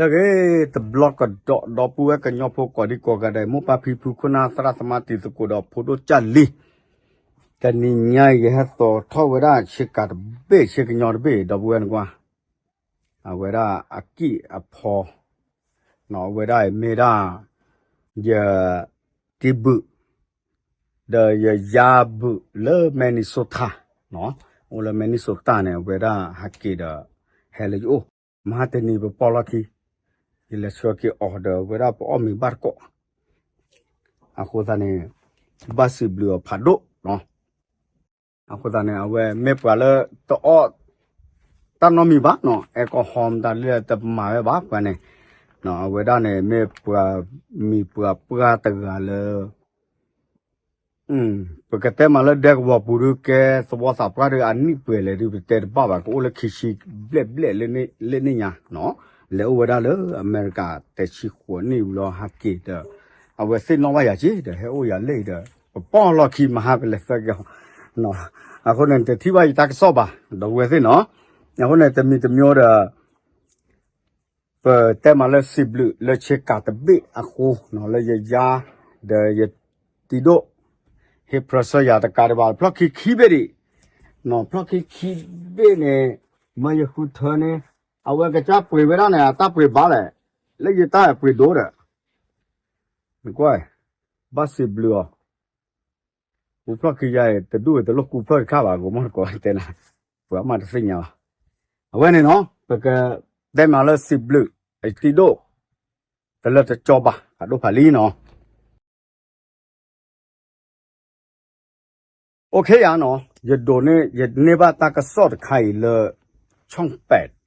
ลเกตบล็อกดอกดอปูเอกญอพกอดิกอกะไดมุปาพิภูคุณาสระสมาติสกุดอโพโดจัลลีตะนิญายะตอทวราชิกาตเบชิกญอตเบดอปูเอนกวาอเวราอากิอพอนอเวราเมดายะติบุดยะยาบุเลเมนิโซทาเนาะโอเลเมนิโซตาเนี่ยเวราฮักกิดเฮลิโอ महाते नी पॉला की ilasuaki order wera po omi barko aku tani basi blue phado no aku tani awe me pale to o tanomi ba no eko hom da le te ma we ba pa ne no awe da ne me pura mi pura pura ta ga le um pakate ma le dek wa puru ke so wa sa pra de ani pe le ri te ba ba ko le khishi ble ble le ne le ne nya no လေဝဒါလေအမေရိကတချီခွနေလောဟာကေတအဝစစ်နောဝရချေတဟဲအိုရလေတပေါ်လခီမဟာပလက်ဖက်ကောနော်အခုနဲ့တတိပါယတက်ဆော့ပါတော့ဝယ်စစ်နော်အခုနဲ့တမီတမျိုးတာပတဲမလစီဘလူလချေကတ်ဘေအခုနော်လေရာဒယတီဒိုဟေပရဆာရတကာဘဘလခီခီဘေရီနော်ဘလခီခီဘေနေမယခုထနေ အဝဲကကြပွေဝဲရနဲ့အတပွေပါလေလက်ရတာပွေတော့တယ်မကွိုင်ဘတ်စီဘလူးဘူဖလကရတဒူတလကူဖလခါပါကိုမကွိုင်တယ်လားဘာမှတစညာအဝဲနေနော်ပကဒဲမလစီဘလူးအတီတော့တလက်တကြောပါအတော့ဖလီနော်โอเคอ่ะเนาะยะโดเนี่ยยะเนบาตากะสอดไข่เลช่อง8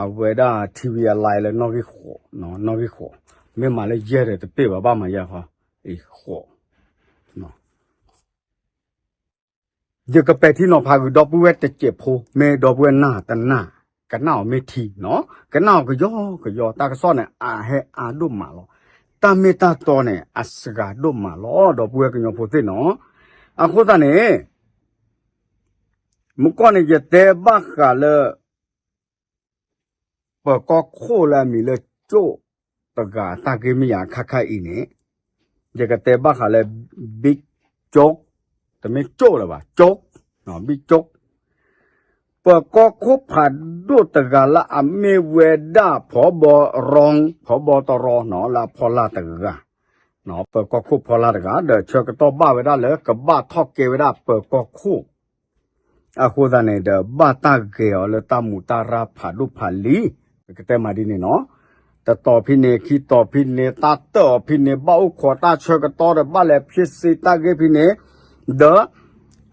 အဝေဒာ TVA လိုက်လဲနော်ကိခေါ်နော်နော်ကိခေါ်မေမာလဲရဲတယ်တပေပါပါမရဟာအေးခေါ်နော်ဒီကပက်တီနော်ဖာကူတော့ပွဲတကျဖိုးမေတော့ပွဲနာတနာကနောမေတီနော်ကနောကယောကယောတာကစောနဲ့အာဟဲအာဒုမာလောတာမေတာတော်နဲ့အစကာဒုမာလောတော့ပွဲကညောဖိုသိနော်အခုတနဲ့မကောနဲ့ရတဲ့ဘခါလဲ ပကောခိုလာမီလေကျိုတကတာကေမီယာခခအင်းနေကြကတဲ့ဘခါလေဘစ်ကျုတ်တမေကျိုလာပါကျုတ်နော်ဘစ်ကျုတ်ပကောခိုဖာဒုတကလာအမေဝေဒဖောဘောရောင်ဖောဘောတရောနော်လာဖောလာတကနော်ပကခုဖလာတကဒချကတော့ဘဝဒါလေကဘထောက်ကေဝဒါပကခုအခုဒနေဒဘတာကေောလတမှုတာရာဖာဒုဖာလီ ကတဲ့မာဒီနေနော်တတော်ဖိနေခီတော်ဖိနေတာတော်ဖိနေဘောက်ခေါ်တာချကတော့ဘလည်းဖြစ်စီတာကေဖိနေဒ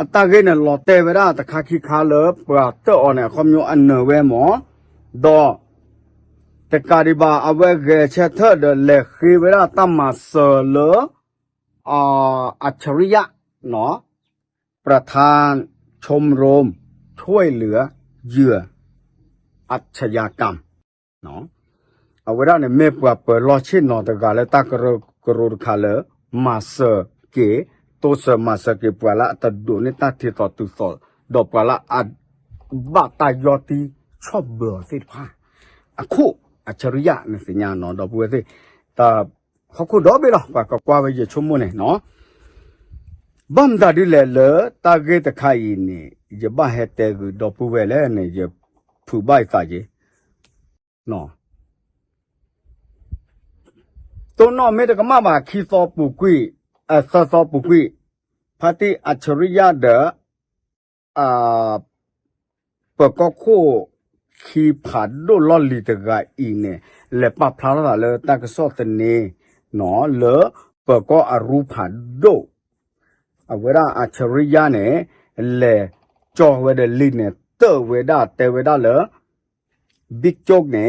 အတကေနလောတေဝဒါတခါခိခါလပတော့နေခမျိုးအနဝဲမောဒေါ် တကာဒီဘာအဝဲကချက်ထဒလေခိဝရတမဆလအာအချရိယနော်ประธานชมรมช่วยเหลือเหยื่ออาชญากรรมเนาะเอาเวลาเนี่ยเมปว่าเปิดลอชินนอตะกาเลตากรกรุคาเลม နော်အဝရနဲ့မေပွားပလောချစ်နော်တကလည်းတကရကရခါလမဆကေတောစမဆကေပွာလာတဒုန်တတိတတူသောဒေါ်ပွာလာအဘတာယောတီချော့ဘယ်စစ်ဖာအခုအချရိယနဲ့စညာနော်တော့ပွေစေတာခခုတော့ပြီလားပါကကွာပဲချုံမနဲ့နော်ဘမ်ဒါဒီလေလတာဂေတခိုင်နေရဘဟဲတဲကူတော့ပွေလဲနေရဖူပိုက်စာကြီး နော်တော့နော်မေတကမပါခီစောပူကွီအဆစောပူကွီဖာတိအချရိယဒအာပကခုခီဖာဒိုလော်လီတကအင်းနဲ့လေပဖလာလာလေတကဆော့တနေနော်လေပကောအရူဖာဒိုအဝရအချရိယာနဲ့လေကြောဝဲတဲ့လိနဲ့တောဝဲတာတဲဝဲတာလေဘစ်ချောက်နဲ့ပူကမာနာမာကောအောပူကမာလောတဲအဒီတော့လေစစ်တထောပါလေတပ်ဖို့ခုတ်ကေတကာဒီပါနဲ့ဘာတာတဲ့ဒေါ်လာကကဲပကောလပါပကတဲ့မှာလို့လို့ကြနေနော်အခုတနဲ့အချရရ big chok ne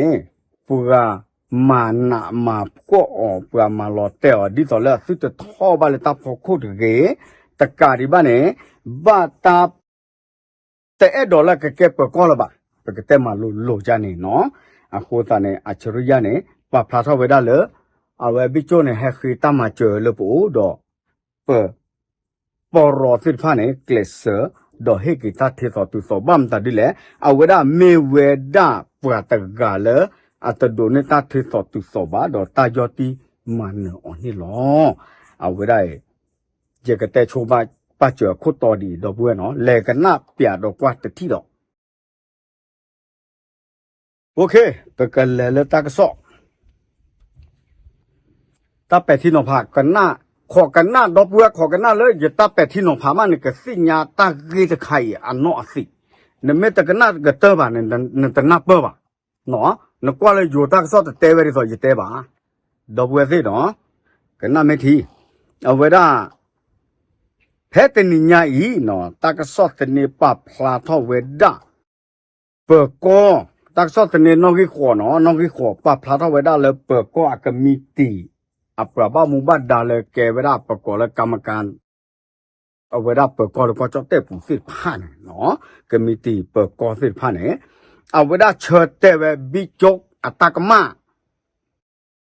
pura ma na ma ko o pura ma lo te o di to le su te tho ba le ta pho khu de ge ta ka ri ba ne ba ta te e do la ke ke pa ko la ba pe ke te ma lo lo ja ne no a ko ta ne a chru ya ne pa pha tho we da le a we big chok ne he khi ta ma che le pu do pe po ro fit pha ne kle se ดอเฮกิตาเทสอตุสอบามตาดิแลอเวดาเมเวดา ปวดตะกาเลยอาจจะโดนในตาที่สตุสบาดอตายอติมันเนอ่อนนี่หรอเอาไว้ได้เจกแต่โชบาป้าเจอโคตตอดีดอกเบื่อเนาะแลกันหน้าเปียดอกว่าแต่ที่ดอกโอเคตะกันแล้วตากระสอบตาแปดที่หนองผากันหน้าขอกันหน้าดอกเบื่อขอกันหน้าเลยอย่าตาแปดที่หนองผามันก็สิญาตาเกยจะไข่อันเนาะสิ နမေတကနာကတဘာနဲ့တနာပဘာနော်နကွာလေဂျိုတာဆော့တဲဝဲဆိုရတဲပါဒဘဝဲစေတော့ကနမေတီအဝဲဒါဖဲတနိညာဤနော်တကဆော့တနေပပလာထောဝဲဒါပကောတကဆော့တနေနော်ကြီးခေါ်နော်နော်ကြီးခေါ်ပပလာထောဝဲဒါလေပကောအကမီတီအပရဘမူဘတ်ဒါလေကေဝဲဒါပကောလေကမ္မကန် အဝရပကောလကောချတဲ့ပူစစ်ဖာနေနော်ကမတီပကောစစ်ဖာနေအဝရချတဲ့ဝဘီချောက်အတကမ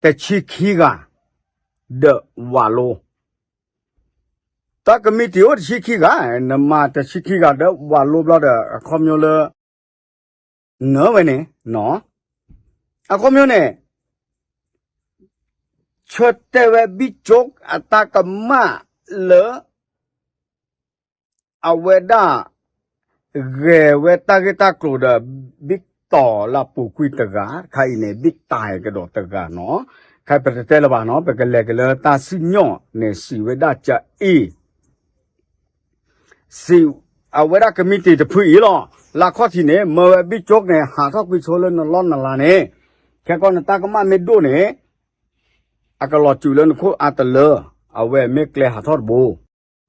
တချီခီကဒဝါလိုတကမတီဝတ်ချီခီကနမတချီခီကဒဝါလိုဘလာဒခေါမျိုးလနော်ဝနေနော်အခေါမျိုးနဲ့ chotewe bichok atakama le aweda gewe tagita kloda big to la pu kui taga khai ne big tai ke do taga no khai pe te la ba no pe ke le ke le ta si nyo ne si weda cha e si aweda committee de phui lo la kho thi ne mo big chok ne ha thok pi cho le no lon na la ne ke ko na ta ka ma me do ne အကလောကျူလန်ခိုအတလအဝဲမေကလေဟာသောဘူ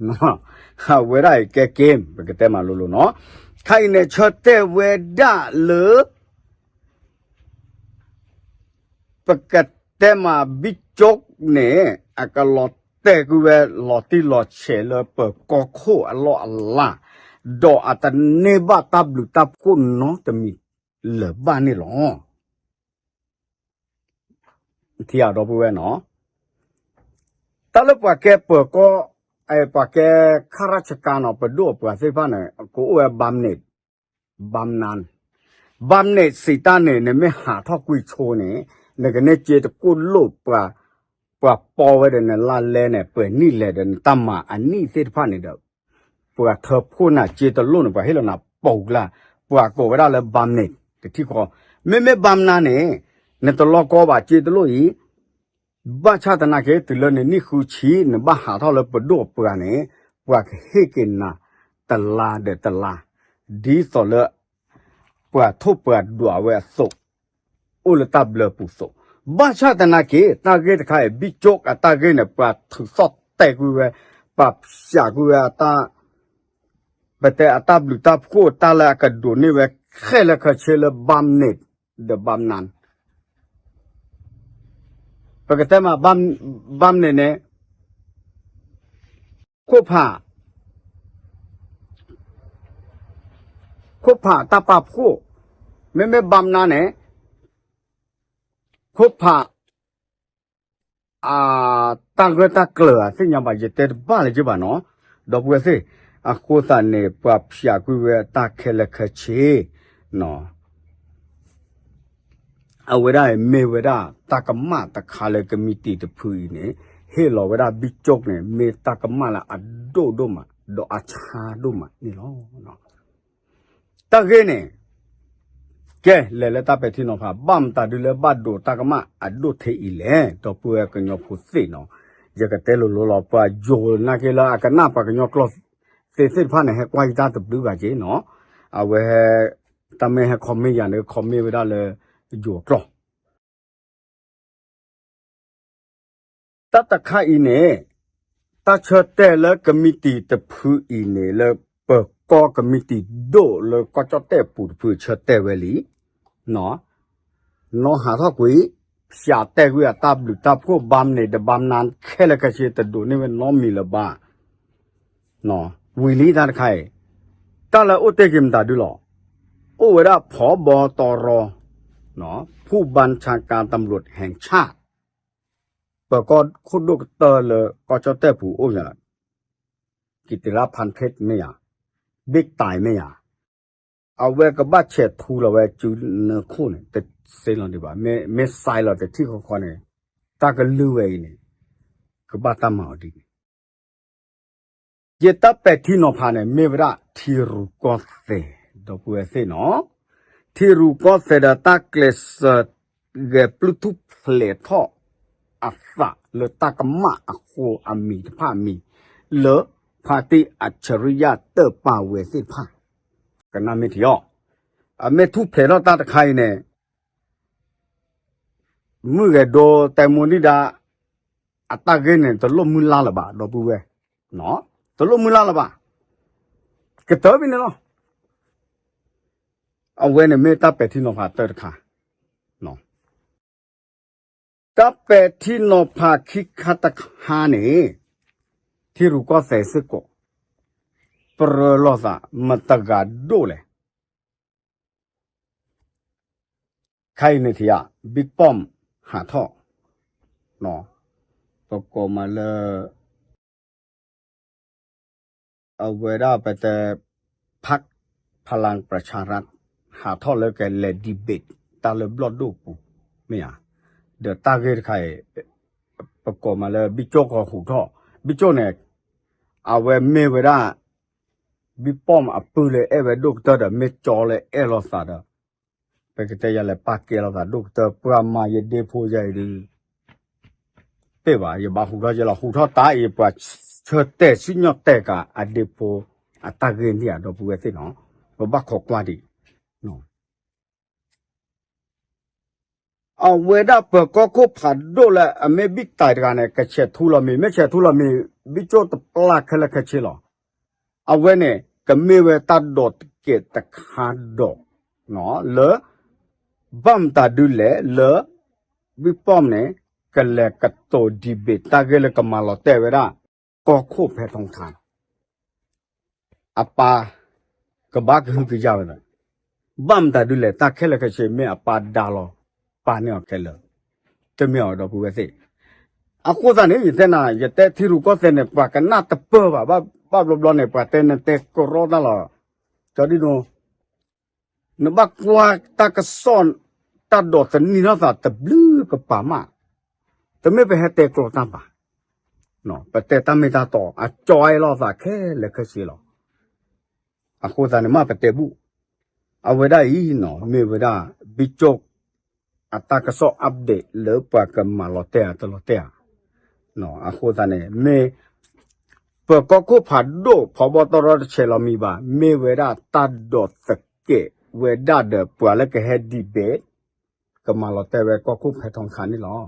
နော်ဟာဝဲရိုက်ကဲကင်းဘကတဲမှာလို့လို့နော်ခိုင်နေချော့တဲ့ဝဲဒလေပကတဲမှာဘိချော့နေအကလော့တဲ့ကူပဲလော်တီလော်ချေလပကောခိုအလောအလာဒေါ်အတနေဘတပ်လူတပ်ခုနော်တမီလဘနေလောတီရတော့ပွဲနော်တလပကဲပကော ะตะลปะแกเปก็ไอ้ปะแกข้าราชการเอาไปดูปะสิพะเนี่ยกูเวบัมเนตบัมนันบัมเนตสิตาเนี่ยเนี่ยไม่หาทอกุยโชเนี่ยเนี่ยก็เนี่ยเจตกูลุปะปะปอไว้เดเนี่ยลาเลเนี่ยเปิดนี่แหละเดนตัมมาอันนี้สิพะเนี่ยเดปะเธอพูดน่ะเจตลุนปะให้เราน่ะปอกละปะกูเวลาเลยบัมเนตที่ก็ไม่ไม่บัมนันเนี่ย ne to lo ko ba chi to lo yi ba cha ta na ke tu lo ne ni khu chi ne ba ha tho lo pu do pu ne wa ke he ke na ta la de ta la di so lo pu tho pu do wa so o le tab le pu so ba cha ta na ke ta ke ta kai bi chok a ta ke ne pa thu so te ku we pa sha ku we ta ဘတဲ့အတပ်လူတပ်ကိုတာလာကဒိုနေဝခဲလခချေလဘမ်နစ်ဒဘမ်နန် pagkatama bam bam ne ne ko pha ko pha ta pa pho me me bam na ne ko pha a ta gre ta kle se nya ba ye te ba le ji ba no do pu se a ko sa ne pa phya ku we ta khe le khe che no အဝရမေဝရတကမတခါလေကမီတီတဖူနေဟေလောဝရဘိချောက်နေမေတကမလာအဒိုဒိုမဒိုအချာဒိုမနီလောနော်တကင်းနေကဲလေလေတပ်ပဲတီနော်ဖာဘမ်တာဒီလေဘတ်ဒိုတကမအဒိုသေးဤလေတော့ပွေကညောဖုစိနော်ရကတဲလိုလောလောပါဂျိုနာကေလာအကနာပကညောကလော့စေစစ်ဖာနေဟဲကွာတာတဘလူကကြီးနော်အဝဲတမဲဟခေါမေရနေခေါမေဝရလေ ကြော်တော်တတခိုင်နေတချောတဲလကမိတီတဖူဤနေလပကောကမိတီဒိုလကချောတဲပူဖူချောတဲဝဲလီနော်နော်ဟာတော့ကိုရှာတဲကွေတာဘလူတာဖို့ဘမ်နေဒဘမ်နန်ခဲလကချေတဒိုနေဝနော်မီလဘာနော်ဝီလီတခိုင်တလာဥတေကင်တာဒူလောဩဝရဖောဘောတော်ရော เนาะผู้บัญชาการตำรวจแห่งชาติปกอบคุณดูกเตอร์เลยก็จะแต่ผู้อุ้ยละกิติรัพันเทศไม่อยากบิ๊กตายไม่อยากเอาเวกับบ้าเฉดทูละเวจูเนคู่เนี่ยแต่เซนลอนดีบ่าไม่ไม่ไซเราแต่ที่เขาคนเนี่ยตาก็ลื้อไว้เนี่ยก็บ้าตามเอาดีเยตาไปที่นอพาเนี่ยไม่เวลาที่รู้ก็เสดอกเวเสเนาะ ทีรูก็เฟดตาเกลสเกปลุทุเพลทออัฟะเลตากมะอโคอามีพามีเลพาติอัจฉริยะเตอป่าเวสิพากันนามิทยออเมทุเพลตาตะไคเนี่ยมือแกโดแต่มูนิดาอัตตาเกเนี่ยตลบมือลาละบาดอปูเวเนาะตลบมือลาละบากระเตอไปเนาะ เอาเว้นเมตตาเป็ดที่นอผาเตอร์ค่ะน้องตาเป็ดที่นอผาคิกคาตะฮานีที่รู้ก็เสสกปรลอสะมตะกาดูเลยใครในที่อะบิ๊กป้อมหาท่อน้อปกมาเลยเอาเวลาไปแต่พักพลังประชารัฐ ဘီပေါမအပူလေအဲ့ပဲဒုက္တရမေချောလေအဲ့လောစာဒပကတဲ့ရလေပါကေလောစာဒုက္တပရမယဒေဖိုကြိုင်ဒီပေပါရဘာဟုရကြလာဟုထတာအေပချတဲ့စညတ်တဲ့ကအဒေဖိုအတကင်းဒီအတော့ဘူးရဲ့နော်ဘဘခောကွာဒီနော် အဝေဒပကကိုဖတ်ဒိုလာအမေဘစ်တိုင်ကနေကချက်ထူလာမီမချက်ထူလာမီဘီချိုတပလာခလခချီလောအဝဲနဲ့ကမေဝဲတတ်တော့ကဲတခါတော့နော်လေဘမ်တာဒူလေလေဘီပ ோம் နဲ့ကလေကတိုဒီဘေတာကလေကမာလောတဲဝဲရာကောခုဖဲထုံခါအပါကဘာကဟူကြဝဲဘမ်တာဒူလေတာခဲလေကချေမေအပါဒါလော ပါနေခဲလေတမြော်တော့ဘူးပဲစိအခုစနေရတဲ့နာရတဲ့သီရုကောစနေပါကနာတပဘာဘာဘာဘလောနေပါတဲ့တဲ့ကိုရောဒါလာကြဒီနိုနဘကွာတကဆွန်တတ်တော့တနီနာသာတဘလူကပါမတမေပဲဟတဲ့ကိုတမ်းပါနော်ပတဲ့တမေတာတော့အကြွိုင်လောသာခဲလက်ခစီလောအခုစနေမပတဲ့ဘူးအဝဒဤနော်မေဝဒဘီချော အတကဆော့ update လောပါကမလောတဲ့တလောတဲ့နော်အခုစနေမေပကကုဖတ်ဒိုဖဘတော်ရချေလမီပါမေဝရတတ်ဒတ်တကေဝေဒဒပွာလကဟက်ဒီဘေကမလတဲ့ဝကကုဖထုံခါနီလော